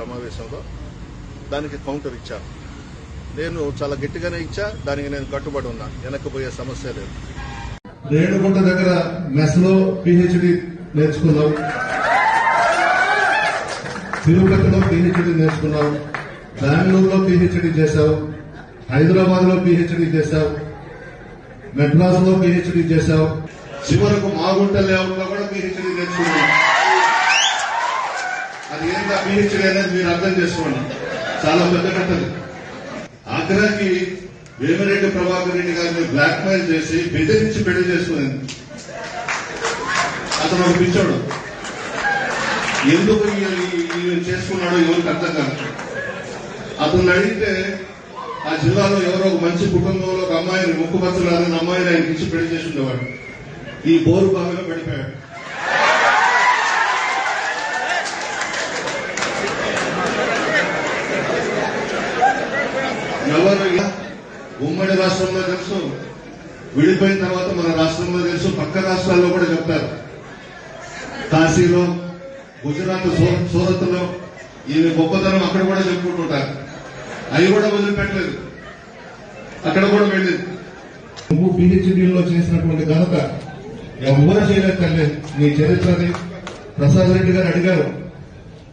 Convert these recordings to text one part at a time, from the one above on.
సమావేశంలో దానికి కౌంటర్ ఇచ్చాను నేను చాలా గట్టిగానే ఇచ్చా దానికి నేను కట్టుబడి ఉన్నా. వెనక్కిపోయే సమస్య లేదు. రేణుగుంట దగ్గర మెస్లో పిహెచ్డి నేర్చుకున్నాం తిరుపతిలో పిహెచ్డి నేర్చుకున్నాం బెంగళూరులో పిహెచ్డి చేశావు. హైదరాబాద్లో పిహెచ్డి చేశావు. మెడ్రాస్లో పిహెచ్డి చేశావు. చివరకు మాగుంట లేఅవుట్ కూడా పిహెచ్డి నేర్చుకున్నాం అది ఏంటా పిహెచ్డి అనేది మీరు అర్థం చేసుకోండి. చాలా పెద్ద కథది ఆగ్రాకి వేమిరెడ్డి ప్రభాకర్ రెడ్డి గారిని బ్లాక్ మెయిల్ చేసి బెదిరించి పెళ్ళి చేసుకునేది అతను ఒక పిచ్చాడు. ఎందుకు చేసుకున్నాడో ఎవరికి అర్థం కాదు. అతను అడిగితే ఆ జిల్లాలో ఎవరో ఒక మంచి కుటుంబంలో ఒక అమ్మాయిని ముక్కుపచ్చలాదని అమ్మాయిని ఆయన ఇచ్చి పెళ్ళి చేసి ఉండేవాడు. ఈ బోరు బావిలో పడిపోయాడు. ఎవరు ఉమ్మడి రాష్ట్రంలో తెలుసు. విడిపోయిన తర్వాత మన రాష్ట్రంలో తెలుసు. పక్క రాష్ట్రాల్లో కూడా చెప్తారు. కాశీలో గుజరాత్ సూ- సూరత్లో గొప్పతనం అక్కడ కూడా చెప్పుకుంటుంటారు. అవి కూడా వదిలిపెట్టలేదు. అక్కడ కూడా వెళ్ళింది నువ్వు పిహెచ్డీలో చేసినటువంటి ఘనత ఎవరు చేయలేదు తల్లి నీ చరిత్రది ప్రసాద్ రెడ్డి గారు అడిగారు.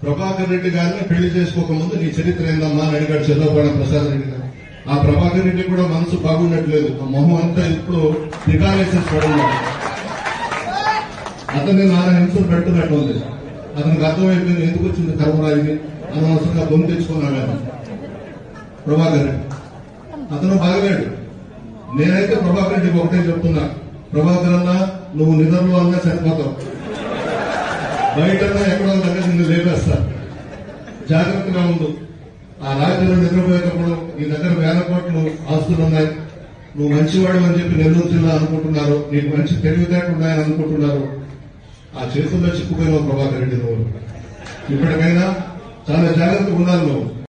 ప్రభాకర్ రెడ్డి గారిని పెళ్ళి చేసుకోకముందు నీ చరిత్ర ఏందమ్మా అని అడిగాడు చంద్రబాబు ప్రసాద్ రెడ్డి గారు. ఆ ప్రభాకర్ రెడ్డి కూడా మనసు బాగుండట్లేదు. ఆ మొహం అంతా ఇప్పుడు దిగాలేసేసి పడున్నాడు అతన్ని నాన్న హింసలు పెడుతున్నట్టు ఉంది అతనికి అర్థమైపోయింది ఎందుకు వచ్చింది కర్మరా ఇది అనవసరంగా బొమ్మ తెచ్చుకున్నాడు ప్రభాకర్ రెడ్డి. అతను బాగలేడు. నేనైతే ప్రభాకర్ రెడ్డికి ఒకటే చెప్తున్నా. ప్రభాకర్ అన్న నువ్వు నిద్రలో అన్నా సరిపోతావు. బయట ఎక్కడో దగ్గర నిన్ను లేపేస్తా. జాగ్రత్తగా ఉండు. ఆ రాత్రిలో నిద్రపోయేటప్పుడు నీ దగ్గర వేల కోట్లు ఆస్తులు ఉన్నాయి. నువ్వు మంచివాడు అని చెప్పి నెల్లూరు జిల్లా అనుకుంటున్నారు. నీకు మంచి తెలివితేటలు ఉన్నాయని అనుకుంటున్నారు. ఆ చేతుల్లో చిక్కుపోయిన ప్రభాకర్ రెడ్డి నువ్వు. ఇప్పటికైనా చాలా జాగ్రత్తగా ఉండాలి నువ్వు.